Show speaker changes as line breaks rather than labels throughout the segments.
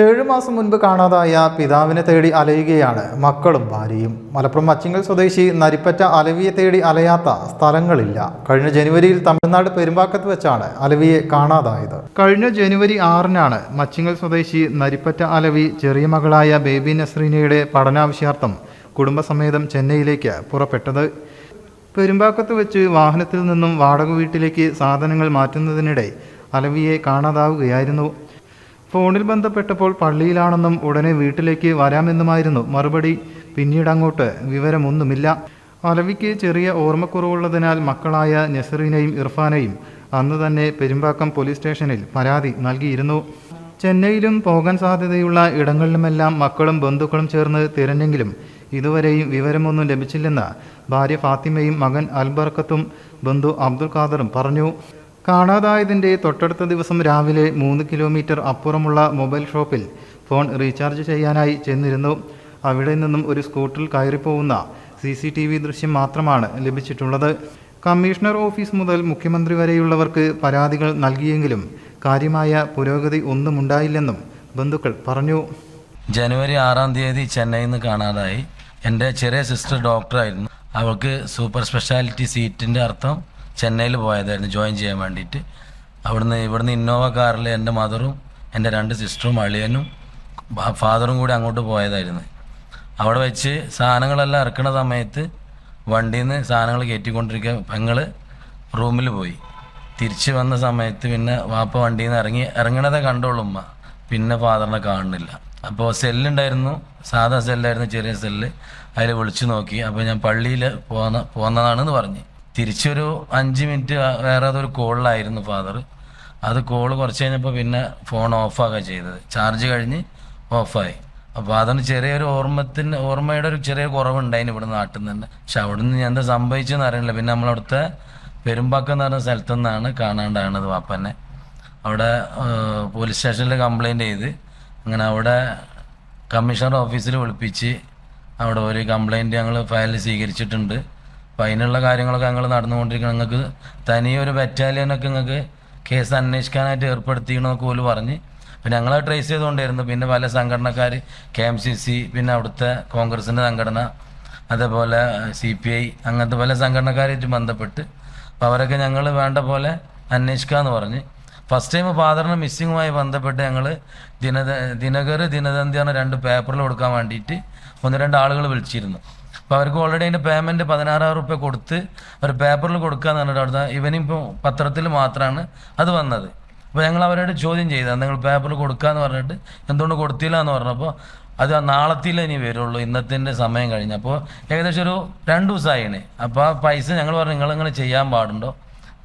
ഏഴു മാസം മുൻപ് കാണാതായ പിതാവിനെ തേടി അലയുകയാണ് മക്കളും ഭാര്യയും. മലപ്പുറം അച്ചിങ്ങൽ സ്വദേശി നരിപ്പറ്റ അലവിയെ തേടി അലയാത്ത സ്ഥലങ്ങളില്ല. കഴിഞ്ഞ ജനുവരിയിൽ തമിഴ്നാട് പെരുമ്പാക്കത്ത് വെച്ചാണ് അലവിയെ കാണാതായത്. കഴിഞ്ഞ ജനുവരി ആറിനാണ് മച്ചിങ്ങൽ സ്വദേശി നരിപ്പറ്റ അലവി ചെറിയ മകളായ ബേബി നസ്രീനയുടെ പഠനാവശ്യാർത്ഥം കുടുംബസമേതം ചെന്നൈയിലേക്ക് പുറപ്പെട്ടത്. പെരുമ്പാക്കത്ത് വെച്ച് വാഹനത്തിൽ നിന്നും വാടക വീട്ടിലേക്ക് സാധനങ്ങൾ മാറ്റുന്നതിനിടെ അലവിയെ കാണാതാവുകയായിരുന്നു. ഫോണിൽ ബന്ധപ്പെട്ടപ്പോൾ പള്ളിയിലാണെന്നും ഉടനെ വീട്ടിലേക്ക് വരാമെന്നുമായിരുന്നു മറുപടി. പിന്നീട് അങ്ങോട്ട് വിവരമൊന്നുമില്ല. അലവിക്ക് ചെറിയ ഓർമ്മക്കുറവുള്ളതിനാൽ മക്കളായ നെസറിനെയും ഇർഫാനെയും അന്ന് തന്നെ പെരുമ്പാക്കം പോലീസ് സ്റ്റേഷനിൽ പരാതി നൽകിയിരുന്നു. ചെന്നൈയിലും പോകാൻ സാധ്യതയുള്ള ഇടങ്ങളിലുമെല്ലാം മക്കളും ബന്ധുക്കളും ചേർന്ന് തിരഞ്ഞെങ്കിലും ഇതുവരെയും വിവരമൊന്നും ലഭിച്ചില്ലെന്ന് ഭാര്യ ഫാത്തിമയും മകൻ അൽബർക്കത്തും ബന്ധു അബ്ദുൽ ഖാദറും പറഞ്ഞു. കാണാതായതിന്റെ തൊട്ടടുത്ത ദിവസം രാവിലെ മൂന്ന് കിലോമീറ്റർ അപ്പുറമുള്ള മൊബൈൽ ഷോപ്പിൽ ഫോൺ റീചാർജ് ചെയ്യാനായി ചെന്നിരുന്നു. അവിടെ നിന്നും ഒരു സ്കൂട്ടറിൽ കയറിപ്പോകുന്ന സി സി ടി വി ദൃശ്യം മാത്രമാണ് ലഭിച്ചിട്ടുള്ളത്. കമ്മീഷണർ ഓഫീസ് മുതൽ മുഖ്യമന്ത്രി വരെയുള്ളവർക്ക് പരാതികൾ നൽകിയെങ്കിലും കാര്യമായ പുരോഗതി ഒന്നും ഉണ്ടായില്ലെന്നും ബന്ധുക്കൾ പറഞ്ഞു.
ജനുവരി ആറാം തീയതി ചെന്നൈയിൽ നിന്ന് കാണാതായി. എന്റെ ചെറിയ സിസ്റ്റർ ഡോക്ടറായിരുന്നു. അവൾക്ക് സൂപ്പർ സ്പെഷ്യാലിറ്റി സീറ്റിന്റെ അർത്ഥം ചെന്നൈയിൽ പോയതായിരുന്നു ജോയിൻ ചെയ്യാൻ വേണ്ടിയിട്ട്. അവിടുന്ന് ഇവിടുന്ന് ഇന്നോവ കാറിൽ എന്റെ മദറും എന്റെ രണ്ട് സിസ്റ്ററും അളിയനും ഫാദറും കൂടി അങ്ങോട്ട് പോയതായിരുന്നു. അവിടെ വെച്ച് സാധനങ്ങളെല്ലാം ഇറക്കുന്ന സമയത്ത് വണ്ടിയിൽ നിന്ന് സാധനങ്ങൾ കയറ്റിക്കൊണ്ടിരിക്കുക പെങ്ങൾ റൂമിൽ പോയി. തിരിച്ച് വന്ന സമയത്ത് പിന്നെ വാപ്പ വണ്ടിയിൽ നിന്ന് ഇറങ്ങി ഇറങ്ങണതേ കണ്ടോളൂ ഉമ്മ. പിന്നെ ഫാദറിനെ കാണുന്നില്ല. അപ്പോൾ സെല്ലുണ്ടായിരുന്നു സാധാ സെല്ലായിരുന്നു ചെറിയ സെല്ല്. അതിൽ വിളിച്ചു നോക്കി. അപ്പോൾ ഞാൻ പള്ളിയിൽ പോന്ന പോന്നതാണെന്ന് പറഞ്ഞ്. തിരിച്ചൊരു അഞ്ച് മിനിറ്റ് വേറെ അതൊരു കോളിലായിരുന്നു ഫാദർ അത് കോൾ കുറച്ച് കഴിഞ്ഞപ്പോൾ പിന്നെ ഫോൺ ഓഫാക്കുക ചെയ്തത്. ചാർജ് കഴിഞ്ഞ് ഓഫായി അപ്പോൾ അതിന് ചെറിയൊരു ഓർമ്മത്തിന് ഓർമ്മയുടെ ഒരു ചെറിയ കുറവുണ്ടായിരുന്നു ഇവിടെ നാട്ടിൽ നിന്ന്. പക്ഷെ അവിടെ നിന്ന് എന്താ സംഭവിച്ചതെന്ന് അറിയില്ല. പിന്നെ നമ്മളവിടുത്തെ പെരുമ്പാക്കം എന്ന് പറഞ്ഞ സ്ഥലത്തു നിന്നാണ് കാണാണ്ടാണത് വാപ്പനെ. അവിടെ പോലീസ് സ്റ്റേഷനിൽ കംപ്ലൈന്റ് ചെയ്ത്. അങ്ങനെ അവിടെ കമ്മീഷണർ ഓഫീസിൽ വിളിപ്പിച്ച് അവിടെ ഒരു കംപ്ലൈന്റ് ഞങ്ങൾ ഫയൽ സ്വീകരിച്ചിട്ടുണ്ട്. അപ്പോൾ അതിനുള്ള കാര്യങ്ങളൊക്കെ ഞങ്ങൾ നടന്നുകൊണ്ടിരിക്കണം. നിങ്ങൾക്ക് തനിയൊരു ബറ്റാലിയനൊക്കെ നിങ്ങൾക്ക് കേസ് അന്വേഷിക്കാനായിട്ട് ഏർപ്പെടുത്തിക്കണമെന്നൊക്കെ പോലും പറഞ്ഞ്. പിന്നെ ഞങ്ങൾ ട്രേസ് ചെയ്തുകൊണ്ടിരുന്നു പിന്നെ പല സംഘടനക്കാർ കെ എം സി സി പിന്നെ അവിടുത്തെ കോൺഗ്രസിന്റെ സംഘടന അതേപോലെ സി പി ഐ അങ്ങനത്തെ പല സംഘടനക്കാരായിട്ട് ബന്ധപ്പെട്ട്. അപ്പോൾ അവരൊക്കെ ഞങ്ങൾ വേണ്ട പോലെ അന്വേഷിക്കാമെന്ന് പറഞ്ഞ്. ഫസ്റ്റ് ടൈം ഫാദറിന് മിസ്സിങ്ങുമായി ബന്ധപ്പെട്ട് ഞങ്ങൾ ദിനദ ദിനകർ ദിനദന്തി എന്ന രണ്ട് പേപ്പറിൽ കൊടുക്കാൻ വേണ്ടിയിട്ട് ഒന്ന് രണ്ട് ആളുകൾ വിളിച്ചിരുന്നു. അപ്പോൾ അവർക്ക് ഓൾറെഡി അതിന്റെ പേയ്മെന്റ് പതിനാറായിരം റുപ്യ കൊടുത്ത് അവർ പേപ്പറിൽ കൊടുക്കാന്ന് പറഞ്ഞിട്ട് അവിടുത്തെ ഇവനിപ്പോൾ പത്രത്തിൽ മാത്രമാണ് അത് വന്നത്. അപ്പോൾ ഞങ്ങൾ അവരോട് ചോദ്യം ചെയ്താൽ നിങ്ങൾ പേപ്പറിൽ കൊടുക്കാന്ന് പറഞ്ഞിട്ട് എന്തുകൊണ്ട് കൊടുത്തില്ല എന്ന് പറഞ്ഞപ്പോൾ അത് നാളത്തിലേ ഇനി വരുള്ളൂ ഇന്നത്തിന്റെ സമയം കഴിഞ്ഞപ്പോൾ ഏകദേശം ഒരു രണ്ട് ദിവസമായിണേ അപ്പോൾ ആ പൈസ ഞങ്ങൾ പറഞ്ഞു നിങ്ങളിങ്ങനെ ചെയ്യാൻ പാടുണ്ടോ?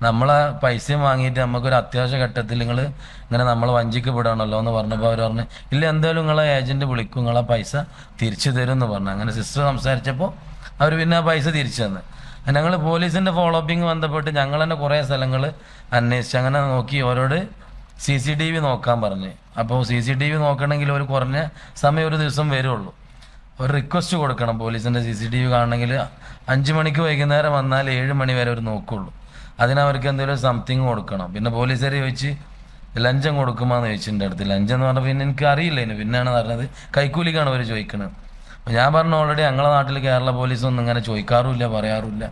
നമ്മളെ പൈസയും വാങ്ങിയിട്ട് നമുക്കൊരു അത്യാവശ്യ ഘട്ടത്തിൽ നിങ്ങൾ ഇങ്ങനെ നമ്മൾ വഞ്ചിക്ക് വിടണമല്ലോ എന്ന് പറഞ്ഞപ്പോൾ അവർ പറഞ്ഞു ഇല്ല എന്തായാലും നിങ്ങളെ ഏജന്റ് വിളിക്കും നിങ്ങളെ പൈസ തിരിച്ചു തരും എന്ന് പറഞ്ഞു. അങ്ങനെ സിസ്റ്റർ സംസാരിച്ചപ്പോൾ അവർ പിന്നെ ആ പൈസ തിരിച്ചു തന്നു. ഞങ്ങൾ പോലീസിന്റെ ഫോളോ അപ്പിങ് ബന്ധപ്പെട്ട് ഞങ്ങൾ തന്നെ കുറേ സ്ഥലങ്ങൾ അന്വേഷിച്ച് അങ്ങനെ നോക്കി ഓരോട് സി സി ടി വി നോക്കാൻ പറഞ്ഞു. അപ്പോൾ സി സി ടി വി നോക്കണമെങ്കിൽ ഒരു കുറഞ്ഞ സമയം ഒരു ദിവസം വരുള്ളൂ. ഒരു റിക്വസ്റ്റ് കൊടുക്കണം പോലീസിന്റെ സി സി ടി വി കാണണമെങ്കിൽ അഞ്ച് മണിക്ക് വൈകുന്നേരം വന്നാൽ ഏഴ് മണി വരെ അവർ നോക്കുള്ളൂ. അതിനവർക്ക് എന്തെങ്കിലും സംതിങ് കൊടുക്കണം. പിന്നെ പോലീസുകാർ ചോദിച്ച് ലഞ്ചം കൊടുക്കുമെന്ന് ചോദിച്ചിട്ടുണ്ട് അടുത്ത്. ലഞ്ചം എന്ന് പറഞ്ഞാൽ പിന്നെ എനിക്ക് അറിയില്ല ഇനി. പിന്നെയാണ് പറഞ്ഞത് കൈക്കൂലിക്കാണ് അവർ ചോദിക്കുന്നത് ഞാൻ പറഞ്ഞു ഓൾറെഡി ഞങ്ങളുടെ നാട്ടിൽ കേരള പോലീസൊന്നും ഇങ്ങനെ ചോദിക്കാറുമില്ല പറയാറുമില്ല.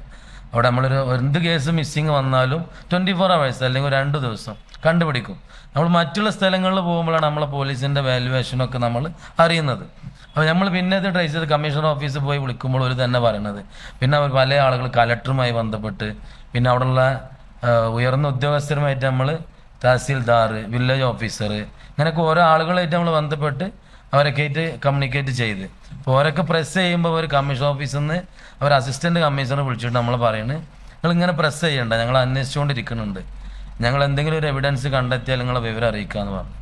അവിടെ നമ്മളൊരു എന്ത് കേസ് മിസ്സിങ് വന്നാലും ട്വന്റി ഫോർ അവേഴ്സ് അല്ലെങ്കിൽ രണ്ട് ദിവസം കണ്ടുപിടിക്കും. നമ്മൾ മറ്റുള്ള സ്ഥലങ്ങളിൽ പോകുമ്പോഴാണ് നമ്മളെ പോലീസിന്റെ വാല്യുവേഷനൊക്കെ നമ്മൾ അറിയുന്നത്. അപ്പോൾ നമ്മൾ പിന്നെ ഇത് ട്രേസ് ചെയ്ത് കമ്മീഷണർ ഓഫീസിൽ പോയി വിളിക്കുമ്പോൾ ഒരു തന്നെ പറയണത്. പിന്നെ അവർ പല ആളുകൾ കലക്ടറുമായി ബന്ധപ്പെട്ട് പിന്നെ അവിടെയുള്ള ഉയർന്ന ഉദ്യോഗസ്ഥരുമായിട്ട് നമ്മൾ തഹസീൽദാർ വില്ലേജ് ഓഫീസർ ഇങ്ങനെയൊക്കെ ഓരോ ആളുകളായിട്ട് നമ്മൾ ബന്ധപ്പെട്ട് അവരൊക്കെ ആയിട്ട് കമ്മ്യൂണിക്കേറ്റ് ചെയ്ത്. അപ്പോൾ ഓരൊക്കെ പ്രസ് ചെയ്യുമ്പോൾ ഒരു കമ്മീഷൻ ഓഫീസിൽ നിന്ന് അവർ അസിസ്റ്റന്റ് കമ്മീഷണർ വിളിച്ചിട്ട് നമ്മൾ പറയുന്നത് നിങ്ങൾ ഇങ്ങനെ പ്രസ് ചെയ്യണ്ട ഞങ്ങൾ അന്വേഷിച്ചുകൊണ്ടിരിക്കുന്നുണ്ട് ഞങ്ങൾ എന്തെങ്കിലും ഒരു എവിഡൻസ് കണ്ടെത്തിയാൽ നിങ്ങളെ വിവരം അറിയിക്കാമെന്ന് പറഞ്ഞു.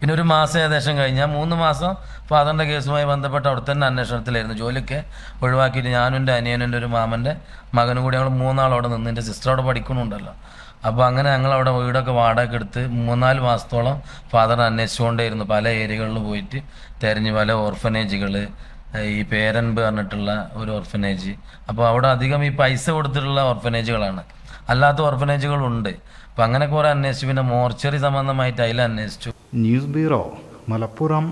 പിന്നെ ഒരു മാസം ഏകദേശം കഴിഞ്ഞാൽ മൂന്ന് മാസം ഫാദറിന്റെ കേസുമായി ബന്ധപ്പെട്ട് അവിടെ തന്നെ അന്വേഷണത്തിലായിരുന്നു ജോലിയൊക്കെ ഒഴിവാക്കിയിട്ട് ഞാനും എന്റെ അനിയനും എന്റെ ഒരു മാമന്റെ മകനും കൂടി ഞങ്ങൾ മൂന്നാളവിടെ നിന്ന് എന്റെ സിസ്റ്റർ അവിടെ പഠിക്കണമുണ്ടല്ലോ അപ്പോൾ അങ്ങനെ ഞങ്ങൾ അവിടെ വീടൊക്കെ വാടക എടുത്ത് മൂന്നാൽ മാസത്തോളം ഫാദർ അന്വേഷിച്ചുകൊണ്ടേയിരുന്നു. പല ഏരിയകളിൽ പോയിട്ട് തിരഞ്ഞ് പല ഓർഫനേജുകൾ ഈ പേരൻപ് പറഞ്ഞിട്ടുള്ള ഒരു ഓർഫനേജ് അപ്പോൾ അവിടെ അധികം ഈ പൈസ കൊടുത്തിട്ടുള്ള ഓർഫനേജുകളാണ് അല്ലാത്ത ഓർഫനേജുകളുണ്ട് അപ്പം അങ്ങനെ കുറേ അന്വേഷിച്ചു. പിന്നെ മോർച്ചറി സംബന്ധമായിട്ട് അതിൽ അന്വേഷിച്ചു.
News bureau Malappuram.